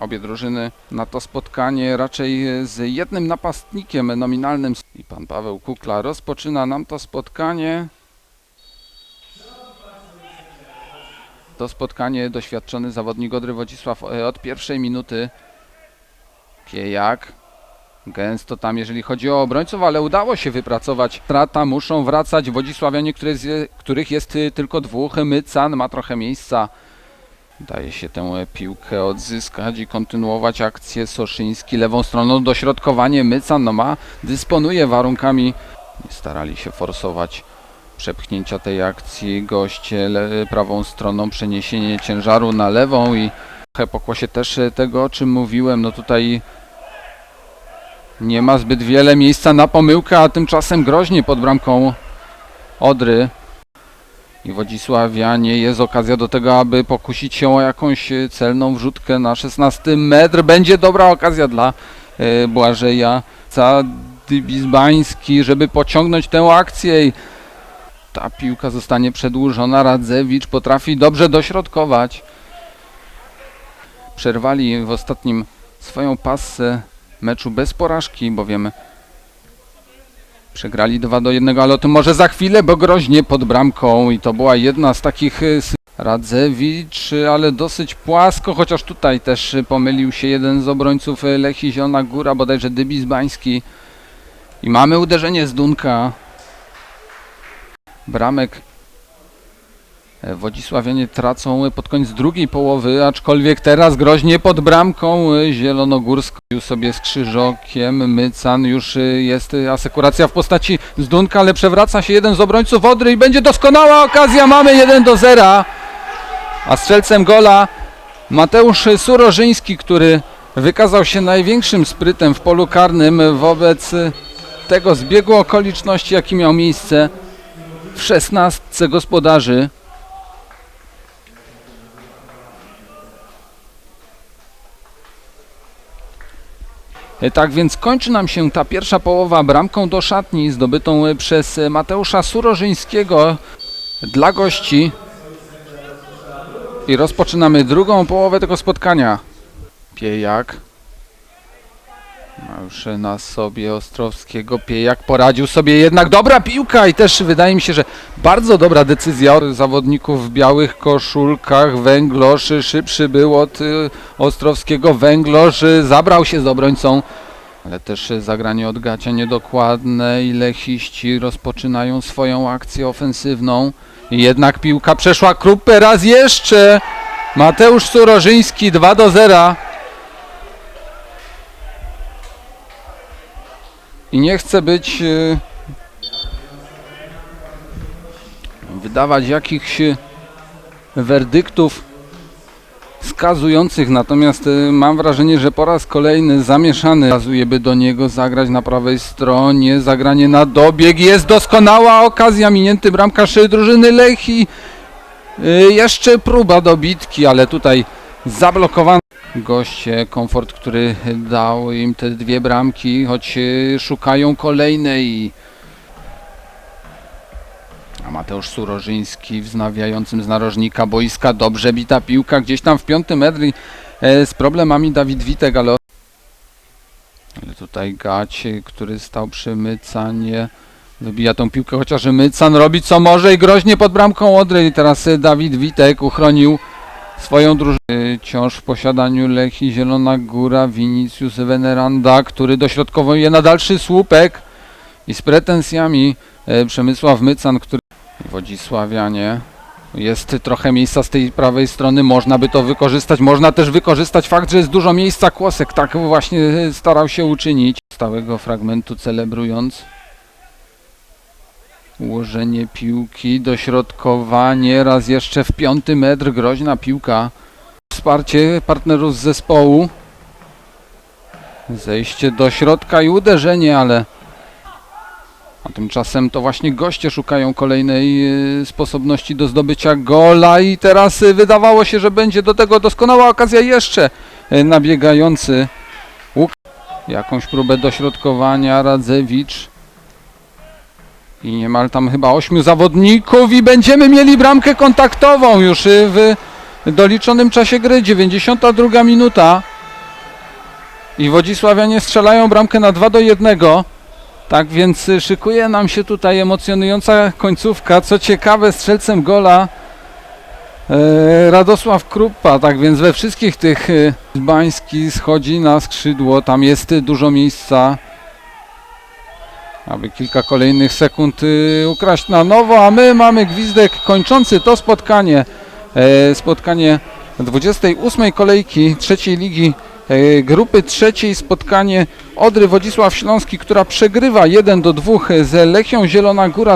Obie drużyny na to spotkanie raczej z jednym napastnikiem nominalnym. I pan Paweł Kukla rozpoczyna nam to spotkanie. To spotkanie doświadczony zawodnik Odry Wodzisław e, od pierwszej minuty. Piejak. Gęsto tam, jeżeli chodzi o obrońców, ale udało się wypracować. Strata muszą wracać Wodzisławianie, które jest, których jest tylko dwóch. Mycan ma trochę miejsca. Daje się tę piłkę odzyskać i kontynuować akcję. Soszyński lewą stroną, dośrodkowanie. Mycan no ma, dysponuje warunkami. Nie starali się forsować przepchnięcia tej akcji. Goście prawą stroną, przeniesienie ciężaru na lewą i pokłosie też tego, o czym mówiłem. No tutaj nie ma zbyt wiele miejsca na pomyłkę, a tymczasem groźnie pod bramką Odry i Wodzisławianie jest okazja do tego, aby pokusić się o jakąś celną wrzutkę na 16 metr. Będzie dobra okazja dla e, Błażeja Dybizbański, żeby pociągnąć tę akcję ta piłka zostanie przedłużona. Radzewicz potrafi dobrze dośrodkować. Przerwali w ostatnim swoją pasę meczu bez porażki, bowiem przegrali 2 do 1, ale o tym może za chwilę, bo groźnie pod bramką i to była jedna z takich y, Radzewicz, ale dosyć płasko, chociaż tutaj też pomylił się jeden z obrońców y, Lechii Zielona Góra, bodajże Dybis Bański. I mamy uderzenie z Dunka. Bramek Wodzisławianie tracą pod koniec drugiej połowy, aczkolwiek teraz groźnie pod bramką e, zielonogórską sobie z Krzyżokiem, Mycan już e, jest e, asekuracja w postaci Zdunka, ale przewraca się jeden z obrońców Odry i będzie doskonała okazja, mamy 1 do 0, a strzelcem gola Mateusz Surożyński, który wykazał się największym sprytem w polu karnym wobec tego zbiegu okoliczności, jaki miał miejsce w szesnastce gospodarzy. Tak więc kończy nam się ta pierwsza połowa bramką do szatni zdobytą e, przez e, Mateusza Surożyńskiego dla gości. I rozpoczynamy drugą połowę tego spotkania. Piejak. Ma już na sobie Ostrowskiego. Piejak poradził sobie jednak. Dobra piłka i też wydaje mi się, że bardzo dobra decyzja od zawodników w białych koszulkach. Węglosz szybszy był od y, Ostrowskiego. Węglosz zabrał się z obrońcą. Ale też zagranie od gacia niedokładne i lechiści rozpoczynają swoją akcję ofensywną. Jednak piłka przeszła Krupę raz jeszcze. Mateusz Surożyński 2 do 0. I nie chcę być y, wydawać jakichś y, werdyktów skazujących, natomiast y, mam wrażenie, że po raz kolejny zamieszany kazuje, by do niego zagrać na prawej stronie, zagranie na dobieg, jest doskonała okazja, minięty bramkarz drużyny Lechi, jeszcze próba dobitki, ale tutaj zablokowany goście, komfort, który dał im te dwie bramki, choć y, szukają kolejnej. A Mateusz Surożyński wznawiającym z narożnika boiska, dobrze bita piłka, gdzieś tam w piątym metr i, e, z problemami Dawid Witek, ale, ale tutaj Gać, y, który stał przy Mycanie, wybija tą piłkę, chociaż Mycan robi co może i groźnie pod bramką Odry teraz Dawid Witek uchronił swoją drużynę. Wciąż w posiadaniu Lechi Zielona Góra, Vinicius Veneranda, który dośrodkowuje na dalszy słupek i z pretensjami e, Przemysław Mycan, który Wodzisławianie. Jest trochę miejsca z tej prawej strony, można by to wykorzystać. Można też wykorzystać fakt, że jest dużo miejsca. Kłosek tak właśnie starał się uczynić. Stałego fragmentu celebrując. Ułożenie piłki, dośrodkowanie, raz jeszcze w piąty metr, groźna piłka. Wsparcie partnerów z zespołu. Zejście do środka i uderzenie, ale a tymczasem to właśnie goście szukają kolejnej e, sposobności do zdobycia gola i teraz e, wydawało się, że będzie do tego doskonała okazja jeszcze e, nabiegający łuk. Jakąś próbę dośrodkowania Radzewicz i niemal tam chyba ośmiu zawodników i będziemy mieli bramkę kontaktową już y, w doliczonym czasie gry, 92 minuta. I Wodzisławianie strzelają bramkę na 2 do 1. Tak więc y, szykuje nam się tutaj emocjonująca końcówka. Co ciekawe, strzelcem gola e, Radosław Krupa. Tak więc we wszystkich tych y, Bański schodzi na skrzydło. Tam jest y, dużo miejsca. Aby kilka kolejnych sekund y, ukraść na nowo, a my mamy gwizdek kończący to spotkanie. E, spotkanie 28 kolejki trzeciej ligi e, grupy trzeciej spotkanie Odry Wodzisław Śląski, która przegrywa 1 do 2 z Lechią Zielona Góra